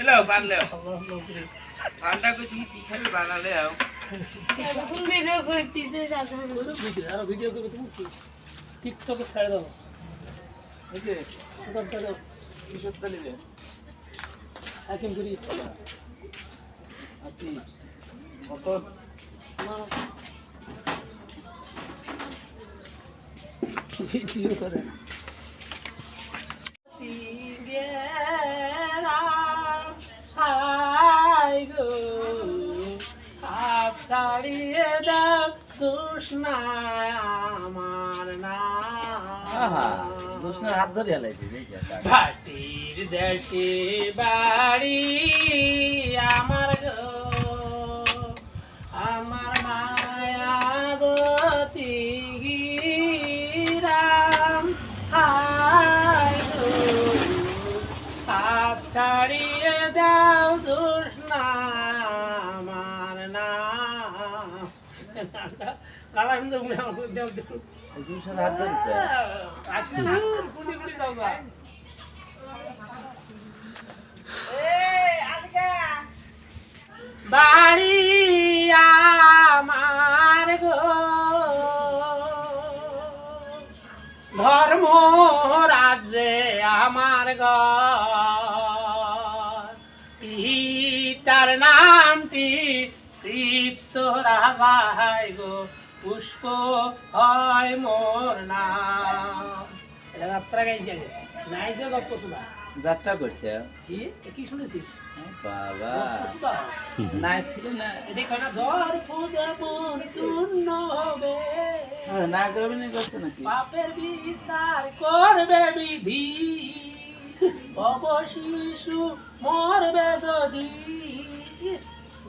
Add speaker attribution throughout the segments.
Speaker 1: এলো, বানলে। ঠান্ডা করে তুমি কি খাবি? বানালে
Speaker 2: এখন ভিডিও করতেছে
Speaker 3: ওই ভিডিও আর ভিডিও করে তুমি টিকটকে ছেড়ে দাও
Speaker 1: এই যে
Speaker 3: প্রচারটা দাও
Speaker 1: কিসব তালিবে
Speaker 3: হাকিম করি
Speaker 1: আছি কত
Speaker 3: করে। ছাড়িয়ে দাও তৃষ্ণা আমার না
Speaker 4: আহা দুষ্ণার হাত ধরে হেলাইছি দেখি
Speaker 3: ভাটির দেশে বাড়ি আমার গো আমার মায়াবতী রাম হায় গো হাত গালা কিন্তু আমার দেও দেও
Speaker 4: দুষ্ণার হাত ধরেছে
Speaker 3: আসলে না কুড়ি কুড়ি দাও গা। বাড়ি আমার গো। ধর্ম রাজ্যে আমার গো পিতার নামটি সিদ্ধ রাজাই গো পুষ্প হয় মোর নাম। এটা যাত্রা গাইছে নাই যে গপ্প শুধা
Speaker 4: যাত্রা করছে।
Speaker 3: কি? কি শুনেছিস?
Speaker 4: বাবা। নাই ছিল না।
Speaker 3: দেখো না ধর ফুদে মন শূন্য হবে।
Speaker 4: না করবে না করছে নাকি?
Speaker 3: পাপের বিচার করবে বিধি। অব শিশু মরবে যদি।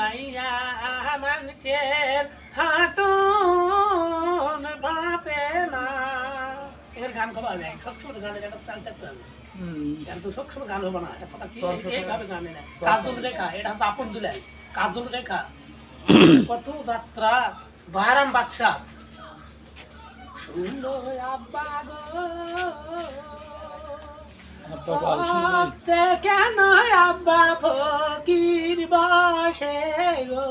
Speaker 3: মাইয়া মানুষের হাঁটুন না এর গান কবা হবে সবসময় একটা চাল থাকতে হবে। গান তো সবসময় গান হবে না? এটা কি?
Speaker 4: সর সর
Speaker 3: এইভাবে গানে না। কাজল রেখা এটা হচ্ছে আপন দুলাই কাজল রেখা কত যাত্রা শুনলো আব্বা গো। কেন আব্বা বসে গো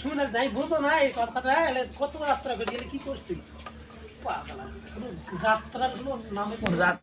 Speaker 3: শুনে যাই, বুঝো না এই কথাটা কত যাত্রা করি কি করছিস? যাত্রার কোনো নামে